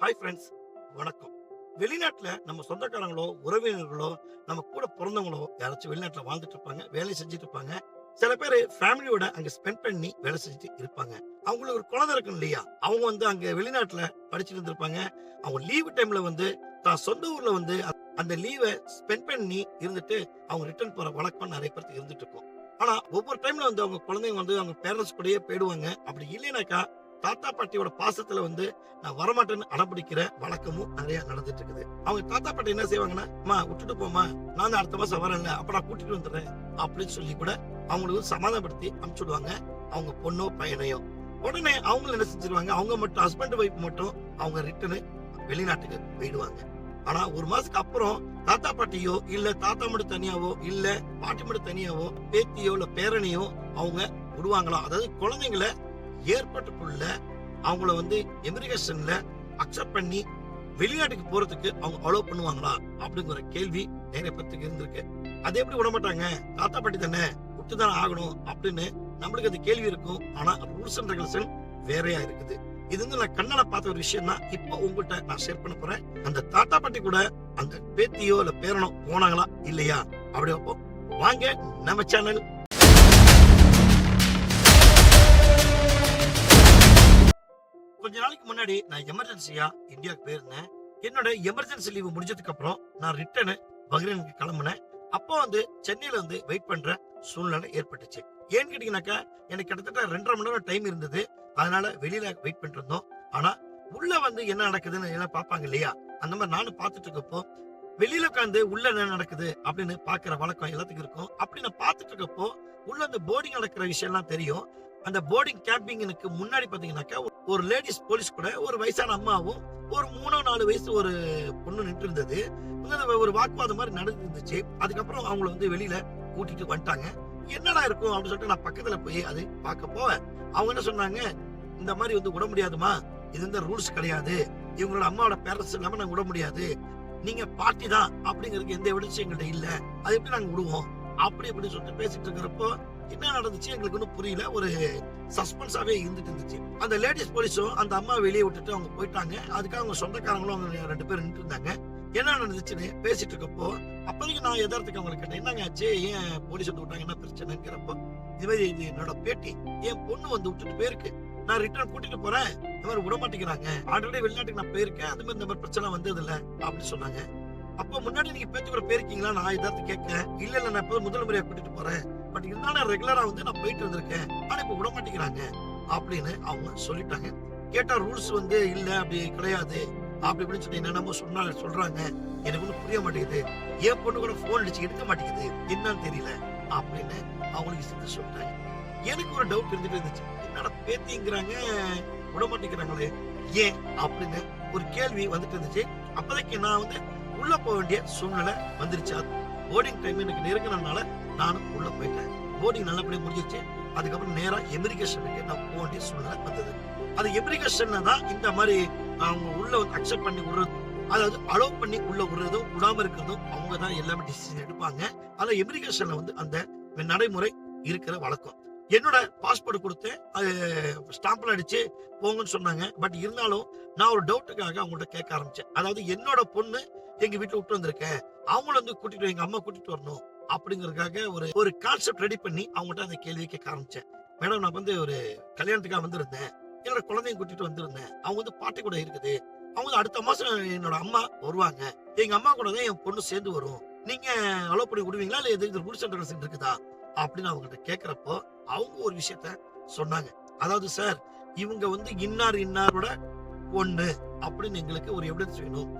Hi friends வணக்கம். வெளிநாட்டுல நம்ம சொந்தக்காரங்களோ உறவினர்களோ நம்ம கூட பிறந்தவங்களோ யாராச்சும் வெளிநாட்டுல வாழ்ந்துட்டு இருப்பாங்க வேலை செஞ்சுட்டு இருப்பாங்க. சில பேர் ஃபேமிலியோட அங்க ஸ்பெண்ட் பண்ணி வேலை செஞ்சுட்டு இருப்பாங்க. அவங்களுக்கு ஒரு குழந்தை இருக்கும் இல்லையா? அவங்க வந்து அங்க வெளிநாட்டுல படிச்சுட்டு இருந்திருப்பாங்க. அவங்க லீவு டைம்ல வந்து தான் சொந்த ஊர்ல வந்து அந்த லீவை ஸ்பெண்ட் பண்ணி இருந்துட்டு அவங்க ரிட்டர்ன் போற வழக்கம் நிறைய பேருக்கு இருந்துட்டு இருக்கும். ஆனா ஒவ்வொரு டைம்ல வந்து அவங்க குழந்தைங்க வந்து அவங்க பேரண்ட்ஸ் கூடயே போயிடுவாங்க. அப்படி இல்லைனாக்கா தாத்தா பாட்டியோட பாசத்துல வந்து நான் வரமாட்டேன்னு அடம்பிடிக்கிற வழக்கமும் நிறைய நடந்துட்டு இருக்குது அவங்க தாத்தா பாட்டி என்ன செய்வாங்கன்னா அம்மா விட்டுட்டு போமா நான் தான் அடுத்த மாசம் வரேன்ல. அப்ப நான் கூட்டிட்டு வந்துடுறேன். அப்படின்னு சொல்லி கூட அவங்களுக்கு சமாதானப்படுத்தி அனுப்பிச்சுடுவாங்க அவங்க பொண்ணோ பையனையோ. உடனே அவங்க என்ன செஞ்சிருவாங்க? அவங்க மட்டும் ஹஸ்பண்ட் ஒய்ஃப் மட்டும் அவங்க ரிட்டனு வெளிநாட்டுக்கு போயிடுவாங்க. ஆனா ஒரு மாசத்துக்கு அப்புறம் தாத்தா பாட்டியோ இல்ல தாத்தா மட்டும் தனியாவோ இல்ல பாட்டி மட்டும் தனியாவோ பேத்தியோ இல்ல பேரனையோ அவங்க விடுவாங்களா? அதாவது குழந்தைங்களை ஏற்பட்டுக்குள்ள அவங்கள வந்து இமிகிரேஷன்ல அக்செப்ட் பண்ணி வெளிநாட்டுக்கு போறதுக்கு அவங்க அலோவ் பண்ணுவாங்களா? அப்படிங்கிற கேள்வி நிறைய பத்துக்கு இருந்திருக்கு. அது எப்படி விட மாட்டாங்க? தாத்தா பாட்டி தானே? விட்டு தானே ஆகணும் அப்படின்னு நம்மளுக்கு அது கேள்வி இருக்கும். ஆனா ரூல்ஸ் அண்ட் ரெகுலேஷன் வேறையா இருக்குது. இது வந்து நான் கண்ணால பார்த்த ஒரு விஷயம் தான் இப்போ உங்ககிட்ட நான் ஷேர் பண்ண போறேன். அந்த தாத்தா பாட்டி கூட அந்த பேத்தியோ இல்ல பேரனோ போனாங்களா? இல்லையா? அப்படி வைப்போம். வாங்க நம்ம சேனல் நாளைக்கு முன்னாடி நான் எமர்ஜென்சியா இந்தியாவுக்கு போயிருந்தேன். என்னோட எமர்ஜென்சி லீவு முடிஞ்சதுக்கு அப்புறம் நான் ரிட்டர்னு பஹ்ரைனுக்கு கிளம்புனேன். அப்போ வந்து சென்னையில வந்து வெயிட் பண்ற சூழ்நிலை ஏற்பட்டுச்சு. ஏன்னு கேட்டீங்கன்னாக்கா எனக்கு கிட்டத்தட்ட ரெண்டரை மணி நேரம் டைம் இருந்தது. அதனால வெளியில வெயிட் பண்ணிட்டு இருந்தோம். ஆனா உள்ள வந்து என்ன நடக்குதுன்னு எல்லாம் பார்ப்பாங்க இல்லையா? அந்த மாதிரி நானும் பார்த்துட்டு இருக்கப்போ வெளியில உட்காந்து உள்ள என்ன நடக்குது அப்படின்னு பாக்குற வழக்கம் எல்லாத்துக்கும் இருக்கும். அப்படி நான் பார்த்துட்டு இருக்கப்போ உள்ள அந்த போர்டிங் நடக்கிற விஷயம் எல்லாம் தெரியும். அந்த போர்டிங் கேம்பிங்னுக்கு முன்னாடி பாத்தீங்கன்னாக்கா ஒரு லேடிஸ் போலீஸ் கூட ஒரு வயசான அம்மாவும் ஒரு மூணோ நாலு வயசு ஒரு பொண்ணு நின்று இருந்தது ஒரு வாக்குவாதம் மாதிரி நடந்து இருந்துச்சு அதுக்கப்புறம் அவங்கள வந்து வெளியில கூட்டிட்டு வந்துட்டாங்க. என்னடா இருக்கும் அப்படின்னு சொல்லிட்டு நான் பக்கத்துல போய் அது பார்க்க போவேன். அவங்க என்ன சொன்னாங்க இந்த மாதிரி வந்து விட முடியாதுமா இது இந்த ரூல்ஸ் கிடையாது. இவங்களோட அம்மாவோட பேரண்ட்ஸ் இல்லாம நாங்க விட முடியாது. நீங்க பார்ட்டி தான். அப்படிங்கிறதுக்கு எந்த விடுச்சு எங்கள்கிட்ட இல்ல. அது எப்படி நாங்க விடுவோம்? அப்படி இப்படி சொல்லிட்டு பேசிட்டு இருக்கிறப்போ என்ன நடந்துச்சு எங்களுக்கு ஒன்றும் புரியல. ஒரு சஸ்பென்ஸாகவே இருந்துட்டு இருந்துச்சு. அந்த லேடிஸ் போலீஸும் அந்த அம்மா வெளியே விட்டுட்டு அவங்க போயிட்டாங்க. அதுக்காக அவங்க சொந்தக்காரங்களும் அவங்க ரெண்டு பேரும் நின்று இருந்தாங்க. என்ன நடந்துச்சுன்னு பேசிட்டு இருக்கப்போ அப்போதைக்கு நான் எதார்த்துக்கு அவங்களை கேட்டேன். என்னங்க ஆச்சு? ஏன் போலீஸ் வந்து விட்டாங்க? என்ன பிரச்சனைங்கிறப்போ இது மாதிரி இது என்னோட பேட்டி. என் பொண்ணு வந்து விட்டுட்டு போயிருக்கு. நான் ரிட்டர்ன் கூட்டிட்டு போறேன். இந்த மாதிரி விட மாட்டேங்கிறாங்க. ஆல்ரெடி வெளிநாட்டுக்கு நான் போயிருக்கேன். அது மாதிரி இந்த மாதிரி பிரச்சனை வந்தது இல்லை அப்படின்னு சொன்னாங்க. அப்போ முன்னாடி நீங்க பேத்து கூட போயிருக்கீங்களா? நான் எதார்த்து கேட்க இல்ல இல்ல நான் இப்போ முதல் முறையா கூட்டிட்டு போறேன். பட் இருந்தாலும் ரெகுலரா வந்து நான் போயிட்டு இருந்திருக்கேன் ஆனா இப்ப விட மாட்டேங்கிறாங்க. அப்படின்னு அவங்க சொல்லிட்டாங்க. கேட்டா ரூல்ஸ் வந்து இல்ல அப்படி கிடையாது. அப்படி இப்படின்னு சொல்லி என்னென்னமோ சொன்னாங்க சொல்றாங்க. எனக்கு ஒன்றும் புரிய மாட்டேங்குது. என் பொண்ணு கூட போன் அடிச்சு எடுக்க மாட்டேங்குது. என்னன்னு தெரியல. அப்படின்னு அவங்களுக்கு சேர்ந்து சொல்லிட்டாங்க எனக்கு ஒரு டவுட் இருந்துட்டு இருந்துச்சு. என்னடா பேத்திங்கிறாங்க? விட மாட்டேங்கிறாங்களே. ஏன்? அப்படின்னு ஒரு கேள்வி வந்துட்டு இருந்துச்சு. அப்போதைக்கு நான் வந்து உள்ள போக வேண்டிய சூழ்நிலை வந்துருச்சு. போர்டிங் டைம் எனக்கு நெருங்கினால நானும் உள்ள போயிட்டேன். போர்டிங் நல்லபடியாக முடிஞ்சிருச்சு. அதுக்கப்புறம் நேராக எமிரிகேஷனுக்கு நான் போக வேண்டிய சூழ்நிலை வந்தது. அது எமிரிகேஷன்ல தான் இந்த மாதிரி அவங்க உள்ள வந்து அக்செப்ட் பண்ணி விடுறது அதாவது அலோவ் பண்ணி உள்ள விடுறதும் விடாம இருக்கிறதும் அவங்க தான் எல்லாமே டிசிஷன் எடுப்பாங்க. அதில் எமிரிகேஷன்ல வந்து அந்த நடைமுறை இருக்கிற வழக்கம். என்னோட பாஸ்போர்ட் கொடுத்தேன். அது ஸ்டாம்பில் அடிச்சு போங்கன்னு சொன்னாங்க. பட் இருந்தாலும் நான் ஒரு டவுட்டுக்காக அவங்கள்ட்ட கேட்க ஆரம்பிச்சேன். அதாவது என்னோட பொண்ணு எங்க வீட்டில் விட்டு வந்திருக்கேன். அவங்கள வந்து கூட்டிட்டு எங்க அம்மா கூட்டிட்டு வரணும். அப்படிங்கறதுக்காக ஒரு ஒரு கான்செப்ட் ரெடி பண்ணி அவங்கள்ட்ட அந்த கேள்வி கேட்க ஆரம்பிச்சேன். மேடம் நான் வந்து ஒரு கல்யாணத்துக்காக வந்திருந்தேன். என்னோட குழந்தைய கூட்டிட்டு வந்திருந்தேன். அவங்க வந்து பாட்டி கூட இருக்குது. அவங்க அடுத்த மாசம் என்னோட அம்மா வருவாங்க. எங்க அம்மா கூட தான் என் பொண்ணு சேர்ந்து வரும். நீங்க அலோவ் பண்ணி விடுவீங்களா? இல்ல எது ரூல்ஸ் சென்டர் இருக்குதா? அப்படின்னு அவங்ககிட்ட கேக்குறப்போ அவங்க ஒரு விஷயத்த சொன்னாங்க. அதாவது சார் இவங்க வந்து இன்னார் இன்னாரோட ஒண்ணு அப்படின்னு எங்களுக்கு ஒரு எவிடன்ஸ் வேணும்.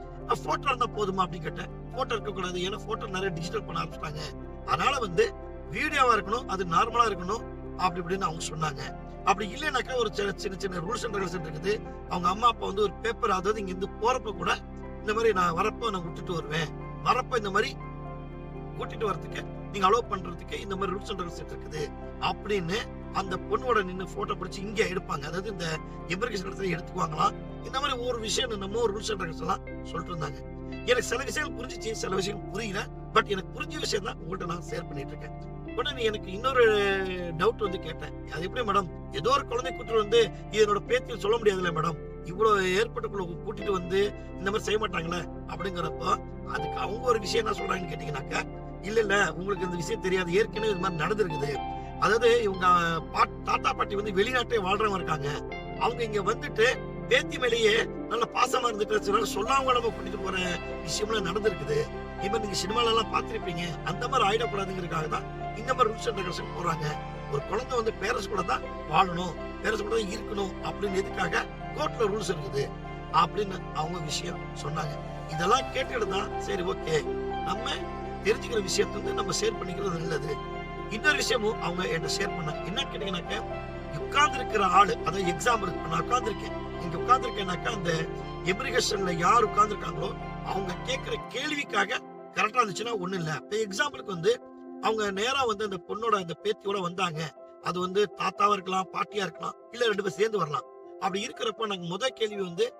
போட்டோ இருந்தா போதுமா அப்படின்னு கேட்டேன். போட்டோ இருக்கக்கூடாது ஏன்னா போட்டோ நிறைய டிஜிட்டல் பண்ண ஆரம்பிச்சிட்டாங்க. அதனால வந்து வீடியோவா இருக்கணும் அது நார்மலா இருக்கணும் அப்படி இப்படின்னு அவங்க சொன்னாங்க. அப்படி இல்லைனாக்கா ஒரு சின்ன சின்ன சின்ன ரூல்ஸ் அண்ட் ரெகுலேஷன் இருக்குது. அவங்க அம்மா அப்பா வந்து ஒரு பேப்பர் அதாவது இங்க இருந்து போறப்ப கூட இந்த மாதிரி நான் வரப்போ நான் விட்டுட்டு வருவேன். வரப்ப இந்த மாதிரி கூட்டிட்டு வரதுக்கு நீங்க அலோவ் பண்றதுக்கு இந்த மாதிரி ரூல்ஸ் அண்ட் ரெகுலேஷன் இருக்குது. அப்படின்னு அந்த பொண்ணோட நின்று போட்டோ பிடிச்சி இங்க எடுப்பாங்க. அதாவது இந்த எம்பிரிகேஷன் இடத்துல எடுத்துக்குவாங்களாம். இந்த மாதிரி ஒவ்வொரு விஷயம் நம்ம ரூல்ஸ் அண்ட் ரெகுலேஷன் எல்லாம் சொல்லிட்டு இருந்தாங்க. எனக்கு சில விஷயங்கள் புரிஞ்சிச்சு சில விஷயம் புரியல. பட் எனக்கு புரிஞ்ச விஷயம் தான் உங்கள்கிட்ட நான் ஷேர் பண்ணிட்டு இருக்கேன். உடனே எனக்கு இன்னொரு டவுட் வந்து கேட்டேன். அது எப்படி மேடம் ஏதோ ஒரு குழந்தை கூட்டு வந்து என்னோட பேத்தின்னு சொல்ல முடியாதுல்ல மேடம் இவ்வளவு ஏற்பட்டுக்குள்ள கூட்டிட்டு வந்து இந்த மாதிரி செய்ய மாட்டாங்களே அப்படிங்கிறப்போ அதுக்கு அவங்க ஒரு விஷயம் என்ன சொல்றாங்கன்னு கேட்டீங்கன்னாக்கா இல்ல இல்ல உங்களுக்கு இந்த விஷயம் தெரியாது. ஏற்கனவே இது மாதிரி நடந்திருக்குது. அதாவது இவங்க பாட்- தாத்தா பாட்டி வந்து வெளிநாட்டே வாழ்றவங்க இருக்காங்க. அவங்க இங்க வந்துட்டு பேத்தி மேலேயே நல்ல பாசமா இருந்துட்டு சிலர் சொல்லாம நம்ம கூட்டிட்டு போற விஷயம்லாம் நடந்திருக்குது. இப்ப நீங்க சினிமால எல்லாம் பாத்திருப்பீங்க அந்த மாதிரி ஆயிடக்கூடாதுங்கிறதுக்காக தான் இந்த மாதிரி ரூல்ஸ் அண்ட் ரெகுலேஷன் போறாங்க ஒரு குழந்தை வந்து பேரண்ட்ஸ் கூட தான் வாழணும். பேரண்ட்ஸ் கூட தான் இருக்கணும் அப்படின்னு எதுக்காக கோர்ட்ல ரூல்ஸ் இருக்குது அப்படின்னு அவங்க விஷயம் சொன்னாங்க. இதெல்லாம் கேட்டுக்கிட்டு தான் சரி ஓகே நம்ம தெரிஞ்சுக்கிற விஷயத்த வந்து நம்ம ஷேர் பண்ணிக்கிறது நல்லது. இன்னொரு விஷயமும் அவங்க என்ன ஷேர் பண்ணாங்க என்ன கேட்டீங்கன்னாக்க உட்கார்ந்து இருக்கிற ஆளு அதாவது எக்ஸாம்பிள் நான் உட்கார்ந்துருக்கேன். இங்க உட்கார்ந்துருக்கேன்னாக்கா அந்த எமிரிகேஷன்ல யார் உட்கார்ந்துருக்காங்களோ அவங்க கேட்கிற கேள்விக்காக கரெக்டா இருந்துச்சுன்னா ஒண்ணு இல்ல. இப்ப எக்ஸாம்பிளுக்கு வந்து அவங்க நேரா வந்து அந்த பொண்ணோட அந்த பேத்தியோட வந்தாங்க. அது வந்து தாத்தாவா இருக்கலாம் பாட்டியா இருக்கலாம் இல்ல ரெண்டு பேரும் சேர்ந்து வரலாம். அப்படி இருக்கிறப்ப நாங்க முதல் கேள்வி வந்து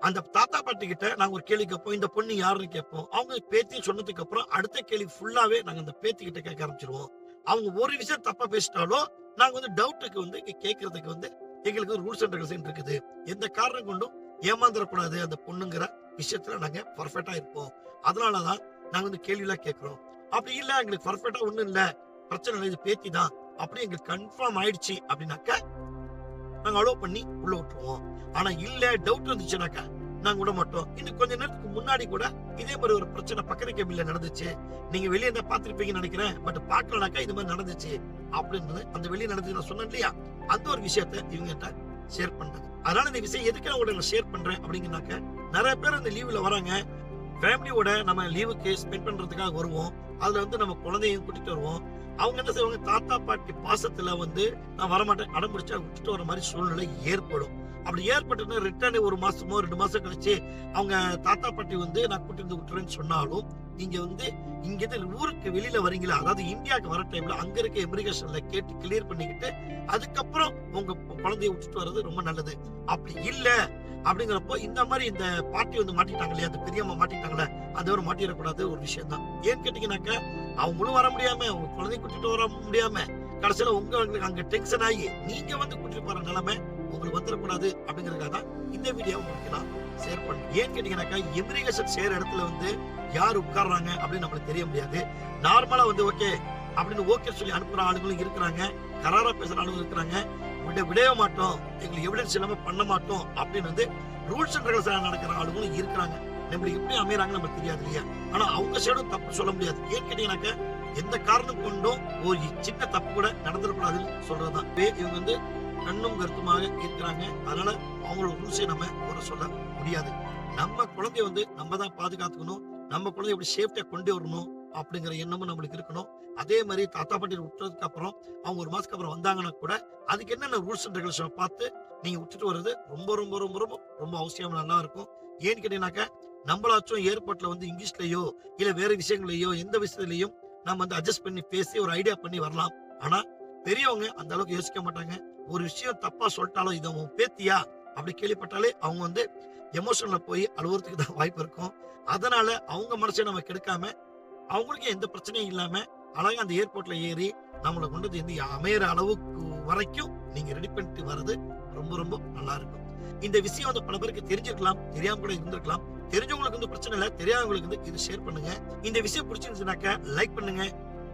அந்த தாத்தா பாட்டி கிட்ட நாங்க ஒரு கேள்வி கேட்போம். இந்த பொண்ணு யாருன்னு கேட்போம். அவங்க பேத்தி சொன்னதுக்கு அப்புறம் அடுத்த கேள்வி ஃபுல்லாவே நாங்க அந்த பேத்தி கிட்ட கேட்க ஆரம்பிச்சிருவோம். அவங்க ஒரு விஷயம் தப்பா பேசிட்டாலும் நாங்க வந்து டவுட்டுக்கு வந்து இங்க கேட்கறதுக்கு வந்து எங்களுக்கு ரூல்ஸ் அண்ட் ரெகுலேஷன் இருக்குது. எந்த காரணம் கொண்டும் ஏமாந்துடக்கூடாது அந்த பொண்ணுங்கிற விஷயத்துல நாங்க பர்ஃபெக்டா இருப்போம். அதனாலதான் நாங்க வந்து கேள்வி எல்லாம் கேட்கிறோம். அப்படி இல்ல எங்களுக்கு பர்ஃபெக்டா ஒண்ணும் இல்ல. பிரச்சனை இல்லை இது பேத்தி தான் அப்படி எங்களுக்கு கன்ஃபார்ம் ஆயிடுச்சு அப்படின்னாக்க நாங்க அலோவ் பண்ணி உள்ள விட்டுருவோம். ஆனா இல்ல டவுட் வந்துச்சுனாக்கா நாங்க விட மாட்டோம். இன்னும் கொஞ்ச நேரத்துக்கு முன்னாடி கூட இதே மாதிரி ஒரு பிரச்சனை பக்கத்து கேபிள்ல நடந்துச்சு. நீங்க வெளியே தான் பாத்திருப்பீங்கன்னு நினைக்கிறேன். பட் பாக்கலனாக்கா இது மாதிரி நடந்துச்சு அப்படின்றது அந்த வெளியே நடந்துச்சு நான் சொன்னேன் இல்லையா? அந்த ஒரு விஷயத்த இவங்க ஷேர் பண்றாங்க அதனால இந்த விஷயம் எதுக்கு நான் உங்களை ஷேர் பண்றேன் அப்படிங்கனாக்க நிறைய பேர் இந்த லீவ்ல வராங்க. ஃபேமிலியோட நம்ம லீவுக்கு ஸ்பெண்ட் பண்றதுக்காக வருவோம். அதுல வந்து நம்ம குழந்தையும் கூட்டிட்டு வருவோம். அவங்க என்ன செய்வாங்க? தாத்தா பாட்டி பாசத்துல வந்து நான் வரமாட்டேன். அடம் பிடிச்சா விட்டுட்டு வர மாதிரி சூழ்நிலை ஏற்படும். அப்படி ஏற்பட்டுன்னா ரிட்டர்ன் ஒரு மாசமோ ரெண்டு மாசம் கழிச்சு அவங்க தாத்தா பாட்டி வந்து நான் கூட்டிட்டு வந்து விட்டுறேன்னு சொன்னாலும் நீங்க வந்து இங்க இருந்து ஊருக்கு வெளியில வரீங்களா? அதாவது இந்தியாவுக்கு வர டைம்ல அங்க இருக்க இமிகிரேஷன்ல கேட்டு கிளியர் பண்ணிக்கிட்டு அதுக்கப்புறம் உங்க குழந்தைய விட்டுட்டு வர்றது ரொம்ப நல்லது. அப்படி இல்ல அப்படிங்கிறப்போ இந்த மாதிரி இந்த பாட்டி வந்து மாட்டிட்டாங்க இல்லையா அந்த பெரியம்மா மாட்டிட்டாங்களே அது ஒரு மாட்டிடக்கூடாது ஒரு விஷயம் தான் ஏன்னு கேட்டீங்கன்னாக்கா அவங்களும் வர முடியாம அவங்க குழந்தைய கூட்டிட்டு வர முடியாம கடைசியில உங்களுக்கு அங்க டென்ஷன் ஆகி நீங்க வந்து கூட்டிட்டு போற நிலைமை உங்களுக்கு வந்துடக்கூடாது அப்படிங்கறதுக்காக தான் இந்த வீடியோ உங்களுக்கு நான் ஷேர் பண்ணேன் ஏன்னு கேட்டீங்கன்னாக்கா எமிரிகேஷன் செய்யற இடத்துல வந்து யார் உட்கார்றாங்க அப்படின்னு நம்மளுக்கு தெரிய முடியாது. நார்மலா வந்து ஓகே அப்படின்னு ஓகே சொல்லி அனுப்புற ஆளுங்களும் இருக்கிறாங்க. கராரா பேசுற ஆளுங்களும் இருக்கிறாங்க. விட விடவே மாட்டோம். எங்களுக்கு எவிடன்ஸ் இல்லாம பண்ண மாட்டோம் அப்படின்னு வந்து ரூல்ஸ் அண்ட் ரெகுலேஷன் நடக்கிற ஆளுங்களும் இருக்கிறாங்க. நம்மளுக்கு எப்படி அமையறாங்க நம்ம தெரியாது இல்லையா? ஆனா அவங்க சைடும் தப்பு சொல்ல முடியாது. ஏன்னு கேட்டீங்கன்னாக்கா எந்த காரணம் கொண்டும் ஒரு சின்ன தப்பு கூட நடந்துடக்கூடாதுன்னு சொல்றதுதான். இவங்க வந்து கண்ணும் கருத்துமாக இருக்கிறாங்க அதனால அவங்களோட ரூல்ஸை நம்ம குறை சொல்ல முடியாது. நம்ம குழந்தைய வந்து நம்ம தான் பாதுகாத்துக்கணும். நம்ம குழந்தைய எப்படி சேஃப்டியா கொண்டு வரணும் அப்படிங்கிற எண்ணமும் நம்மளுக்கு இருக்கணும். அதே மாதிரி தாத்தா பாட்டி விட்டதுக்கு அப்புறம் அவங்க ஒரு மாசத்துக்கு அப்புறம் வந்தாங்கன்னா கூட அதுக்கு என்னென்ன ரூல்ஸ் அண்ட் ரெகுலேஷன் பார்த்து நீங்க விட்டுட்டு வர்றது ரொம்ப ரொம்ப ரொம்ப ரொம்ப ரொம்ப அவசியம் நல்லா இருக்கும். ஏன்னு கேட்டீங்கன்னாக்கா நம்மளாச்சும் ஏர்போர்ட்ல வந்து இங்கிலீஷ்லயோ இல்ல வேற விஷயங்களையோ எந்த விஷயத்திலையும் நம்ம வந்து அட்ஜஸ்ட் பண்ணி பேசி ஒரு ஐடியா பண்ணி வரலாம். ஆனா பெரியவங்க அந்த அளவுக்கு யோசிக்க மாட்டாங்க. ஒரு விஷயம் தப்பா சொல்லிட்டாலும் இதை உன் பேத்தியா? அப்படி கேள்விப்பட்டாலே அவங்க வந்து எமோஷன்ல போய் அழுவுறதுக்கு தான் வாய்ப்பு இருக்கும். அதனால அவங்க மனசை நம்ம கெடுக்காம அவங்களுக்கு எந்த பிரச்சனையும் இல்லாம அழகா அந்த ஏர்போர்ட்ல ஏறி நம்மளை கொண்டு வந்து இந்த அமையிற அளவுக்கு வரைக்கும் நீங்க ரெடி பண்ணிட்டு வர்றது ரொம்ப ரொம்ப நல்லா இருக்கும். இந்த விஷயம் வந்து பல பேருக்கு தெரிஞ்சிருக்கலாம் தெரியாம கூட இருந்திருக்கலாம். தெரிஞ்சவங்களுக்கு வந்து பிரச்சனை இல்லை தெரியாதவங்களுக்கு வந்து இது ஷேர் பண்ணுங்க. இந்த விஷயம் பிடிச்சிருந்துச்சுனாக்கா லைக் பண்ணுங்க.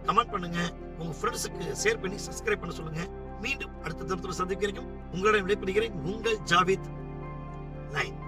கமெண்ட் பண்ணுங்க. உங்க ஃப்ரெண்ட்ஸுக்கு ஷேர் பண்ணி சப்ஸ்கிரைப் பண்ண சொல்லுங்க. மீண்டும் அடுத்த தரத்தில் சந்திக்கிறேன் உங்களிடம் விடைபெறுகிறேன். உங்கள் ஜாவித். நைன்